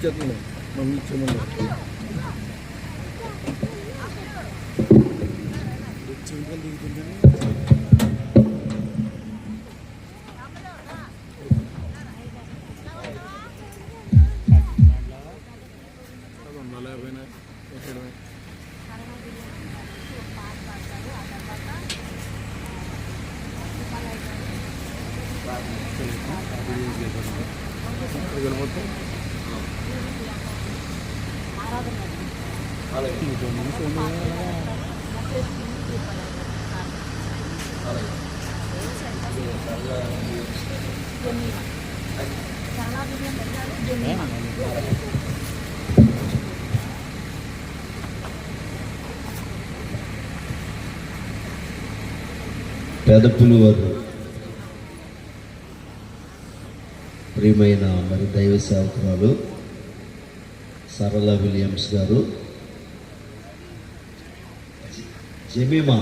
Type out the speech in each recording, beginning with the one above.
진짜로 뭐, 막 미쳐만 지금 건드리던데 పెదపులు వారు ప్రియమైన మరి దైవ సేవకురాలు సరళ విలియమ్స్ గారు. జమీమా.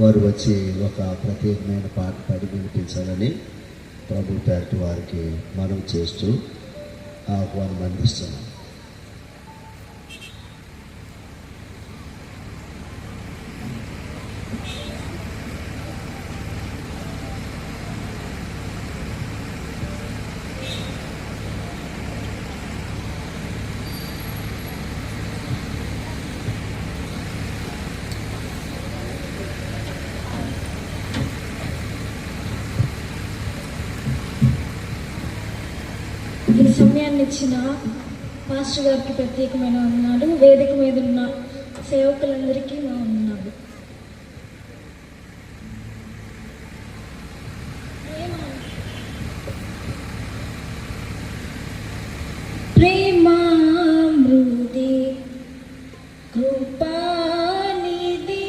వారు వచ్చి ఒక ప్రత్యేకమైన పాట పాడి వినిపించాలని ప్రభు పేరటి వారికి మనం చేస్తూ ఆహ్వానం అందిస్తున్నాం ఈ సమయాన్ని ఇచ్చిన పాస్టర్ గారికి ప్రత్యేకమైన వందనాలు. వేదిక మీద ఉన్న సేవకులందరికీ మా వందనాలు. ప్రేమామృది కృపానిధి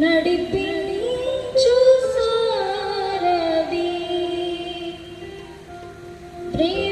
నడిపించు సారథి. ప్రేమామృది కృపానిధి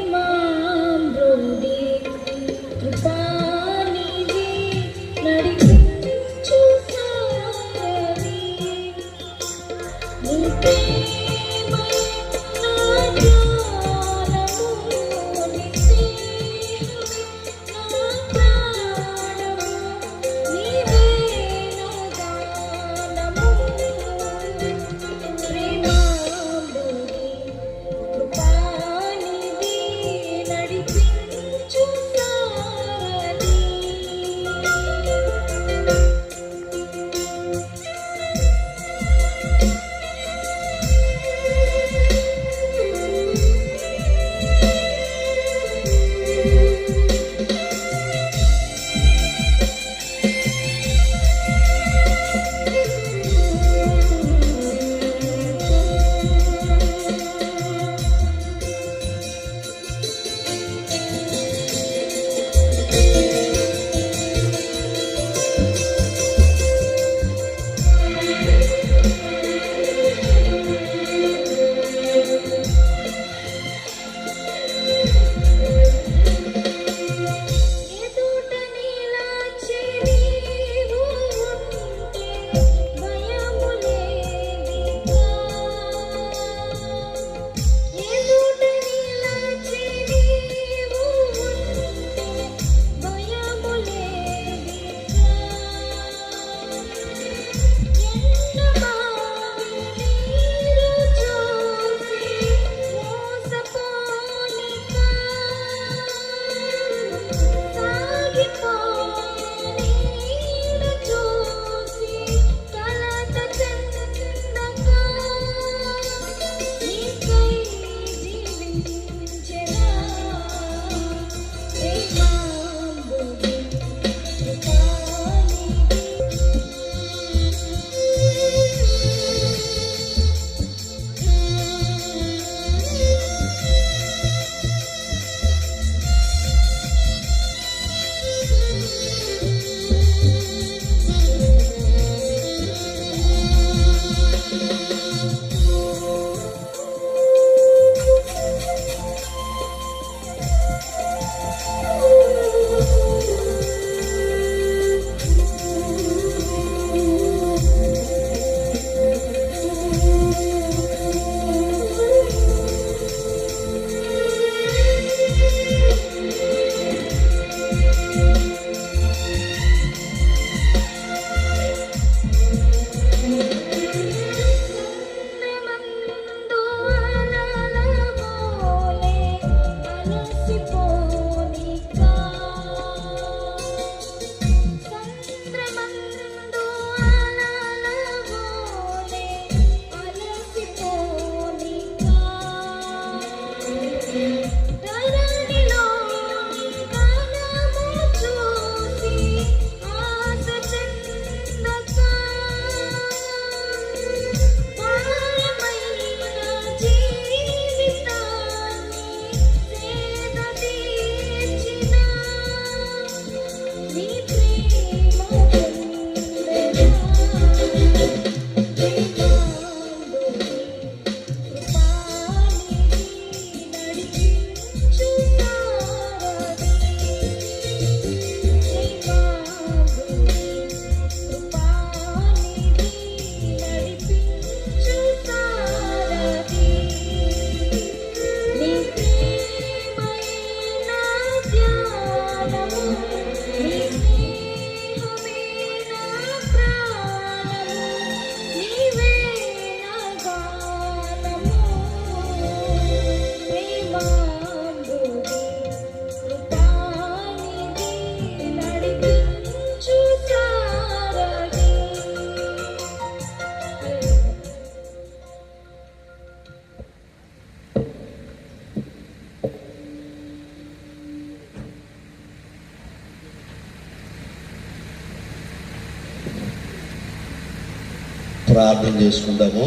ప్రార్థన చేసుకుందాము.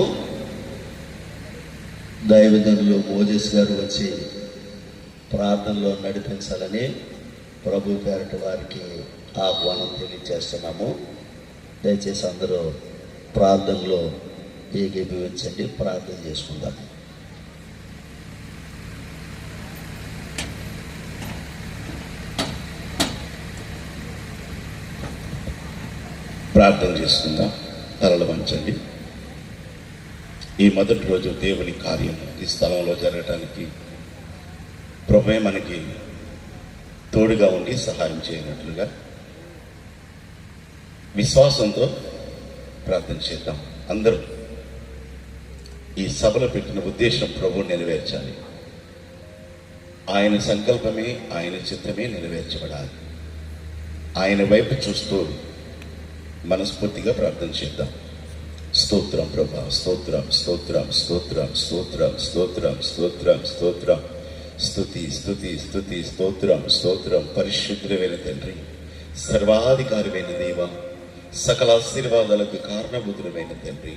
దైవజనులు మోజెస్ గారు వచ్చి ప్రార్థనలో నడిపించాలని ప్రభు పేరటి వారికి ఆహ్వానం తెలియజేస్తున్నాము. దయచేసి అందరూ ప్రార్థనలో ఏకీభవించండి ప్రార్థన చేసుకుందాము ప్రార్థన చేసుకుందాం. తలలు వంచండి ఈ మొదటి రోజు దేవుని కార్యం ఈ స్థలంలో జరగటానికి ప్రభు మనకి తోడుగా ఉండి సహాయం చేయనట్లుగా విశ్వాసంతో ప్రార్థన చేద్దాం. అందరూ ఈ సభలో పెట్టిన ఉద్దేశం ప్రభు నెరవేర్చాలి. ఆయన సంకల్పమే ఆయన చిత్తమే నెరవేర్చబడాలి. ఆయన వైపు చూస్తూ మనస్ఫూర్తిగా ప్రార్థన చేద్దాం. స్తోత్రం ప్రభా స్తోత్రం స్తోత్రం స్తోత్రం స్తోత్రం స్తోత్రం స్తోత్రం స్తోత్రం. స్తుతి స్థుతి స్థుతి స్తోత్రం స్తోత్రం. పరిశుద్ధమైన తండ్రి సర్వాధికారమైన దేవ సకల ఆశీర్వాదాలకు కారణభూతులమైన తండ్రి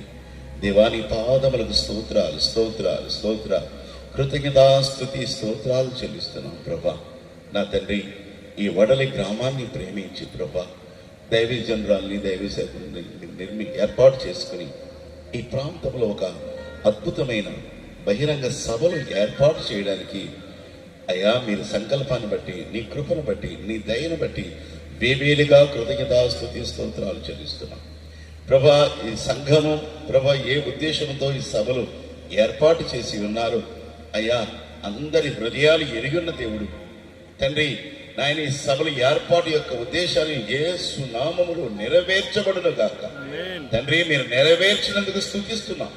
దేవాని పాదములకు స్తోత్రాలు స్తోత్రాలు స్తోత్ర కృతజ్ఞతాస్తుతి స్తోత్రాలు చెల్లిస్తున్నాం ప్రభా. నా తండ్రి ఈ వడలి గ్రామాన్ని ప్రేమించి ప్రభా. దైవీ జనరాల్ని దైవీ సేవకుని నిర్మి ఏర్పాటు చేసుకుని ఈ ప్రాంతంలో ఒక అద్భుతమైన బహిరంగ సభలు ఏర్పాటు చేయడానికి అయ్యా మీరు సంకల్పాన్ని బట్టి నీ కృపను బట్టి నీ దయను బట్టి బేబీలుగా కృతజ్ఞతా స్తుతి స్తోత్రాలు చెల్లిస్తున్నాం. ప్రభా ఈ సంఘము ప్రభా ఏ ఉద్దేశంతో ఈ సభలు ఏర్పాటు చేసి ఉన్నారు? అయ్యా అందరి హృదయాలు ఎరిగిన దేవుడు. తండ్రి నాయన ఈ సభల ఏర్పాటు యొక్క ఉద్దేశాన్ని యేసు నామములు నెరవేర్చబడును గాక. తండ్రి మీరు నెరవేర్చినందుకు స్థుతిస్తున్నాం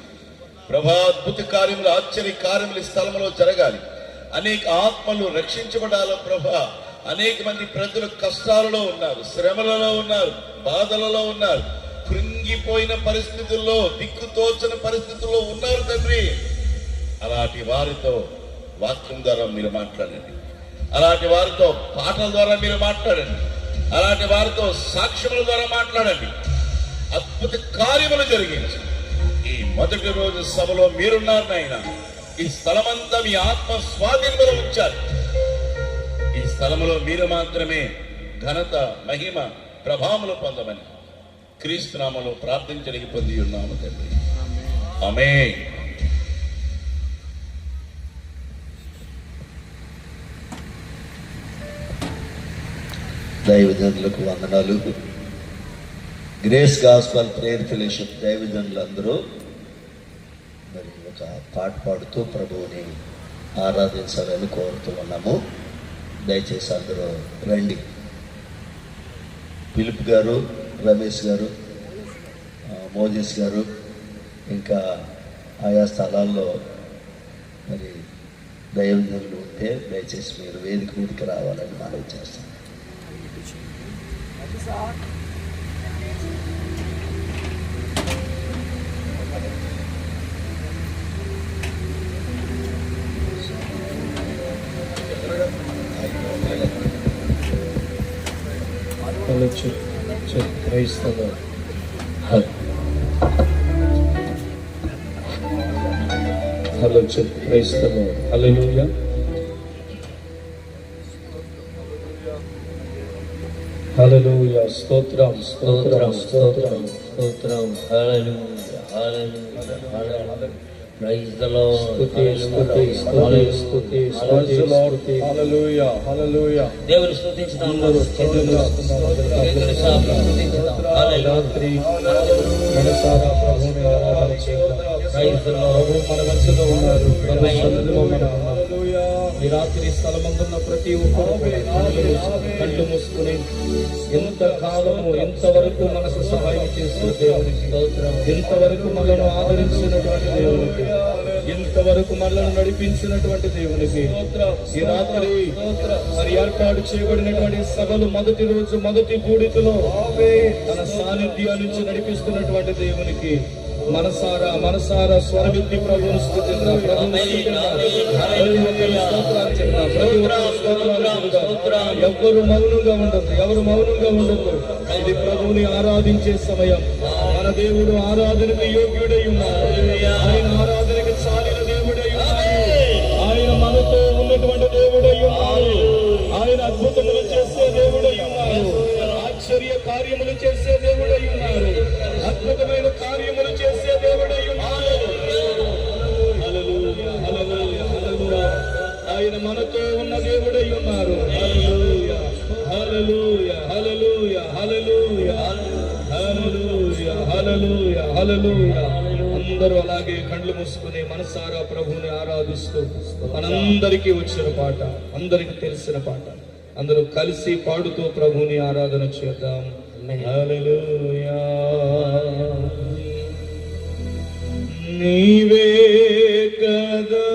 ప్రభా అద్భుత కార్యములు ఆశ్చర్య కార్యములు ఈ స్థలంలో జరగాలి. అనేక ఆత్మలు రక్షించబడాలి ప్రభా. అనేక మంది ప్రజలు కష్టాలలో ఉన్నారు శ్రమలలో ఉన్నారు బాధలలో ఉన్నారు. కృంగిపోయిన పరిస్థితుల్లో దిక్కుతోచని పరిస్థితుల్లో ఉన్నారు తండ్రి. అలాంటి వారితో వాక్యం ద్వారా మీరు మాట్లాడండి. అలాంటి వారితో పాటల ద్వారా మీరు మాట్లాడండి. అలాంటి వారితో సాక్ష్యముల ద్వారా మాట్లాడండి. అద్భుత కార్యములు జరిగించి. ఈ మొదటి రోజు సభలో మీరున్నారు నాయన. ఈ స్థలమంతా మీ ఆత్మ స్వాధీనంలో ఉంచారు ఈ స్థలములో మీరు మాత్రమే ఘనత మహిమ ప్రభావములు పొందమని క్రీస్తునామలో ప్రార్థించడానికి పొంది ఉన్నాము తండ్రి. ఆమె దైవజనులకు వందనాలు. గ్రేస్ గాస్పల్ ప్రేయర్ ఫెలోషిప్ దైవజనులు అందరూ మరి ఒక పాట పాడుతూ ప్రభువుని ఆరాధించాలని కోరుతూ ఉన్నాము. దయచేసి అందరూ రండి. పిలుపు గారు రమేష్ గారు ఆ, మోదీస్ గారు ఇంకా ఆయా స్థలాల్లో మరి దైవజనులు ఉంటే దయచేసి మీరు వేదిక మీదకి రావాలని మనవి చేస్తాం. Hallelujah. Praise the Lord. Hallelujah. Praise the Lord. Hallelujah. స్తోత్రం స్తోత్రం స్తోత్రం స్తోత్రం. Hallelujah hallelujah hallelujah. Praise the స్తుతి స్తుతి స్తుతి స్తుతి స్తుతి హల్లెలూయా హల్లెలూయా. దేవుని స్తుతించుదాం. చేతులు చేతులు చాపి స్తుతించుదాం హల్లెలూయా మనసారా ప్రభువుని ఆరాధన చేద్దాం. ప్రైజ్ ద ప్రభు మన మధ్యలో ఉన్నారు. ప్రభు సన్నిధిలో మనం. ఈ రాత్రి స్థలమందున్న ప్రతి ఒక్కరు కళ్ళు మూసుకుని- ఎంత కాలము ఎంతవరకు మనకు సహాయం చేసిన దేవునికి ఎంతవరకు మనను ఆదరించినటువంటి దేవునికి ఎంతవరకు మనలను నడిపించినటువంటి దేవునికి ఈ రాత్రి మరి ఏర్పాటు చేయబడినటువంటి సభలు మొదటి రోజు మొదటి కూడికలో తన సాన్నిధ్యం నుంచి నడిపిస్తున్నటువంటి దేవునికి మనసారా మనసారా స్వరవిద్ది ప్రభువును. ఎవ్వరు మౌనంగా ఉండదు ఎవరు మౌనంగా ఉండదు ఇది ప్రభువుని ఆరాధించే సమయం. మన దేవుడు ఆరాధనకు యోగ్యుడై ఉన్నాడు ఆయన ఆరాధనకు చాలిన దేవుడై ఉన్నాడు ఆయన మనతో ఉన్నటువంటి దేవుడై ఉన్నాడు ఆయన అద్భుతములు చేసే దేవుడై ఉన్నాడు ఆశ్చర్య కార్యములు చేసే దేవుడై ఉన్నాడు అద్భుతమైన కార్యములు దేవుడై ఉన్నారు. అందరూ అలాగే కళ్ళు మూసుకుని మనసారా ప్రభువుని ఆరాధిస్తూ మనందరికీ వచ్చిన పాట అందరికి తెలిసిన పాట. అందరూ కలిసి పాడుతూ ప్రభువుని ఆరాధన చేద్దాం. నీవే కదా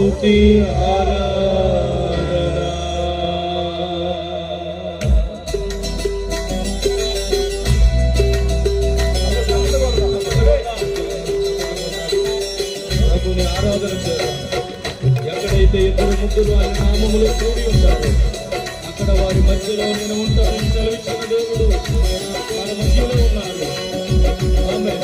స్థుతి ఎక్కడైతే ఇద్దరు ముగ్గురు ఆయన నామములు కూడి అక్కడ వారి మధ్యలో నేను ఉంటాను సెలవిచ్చిన దేవుడు మన మధ్యలో ఉన్నారు ఆమె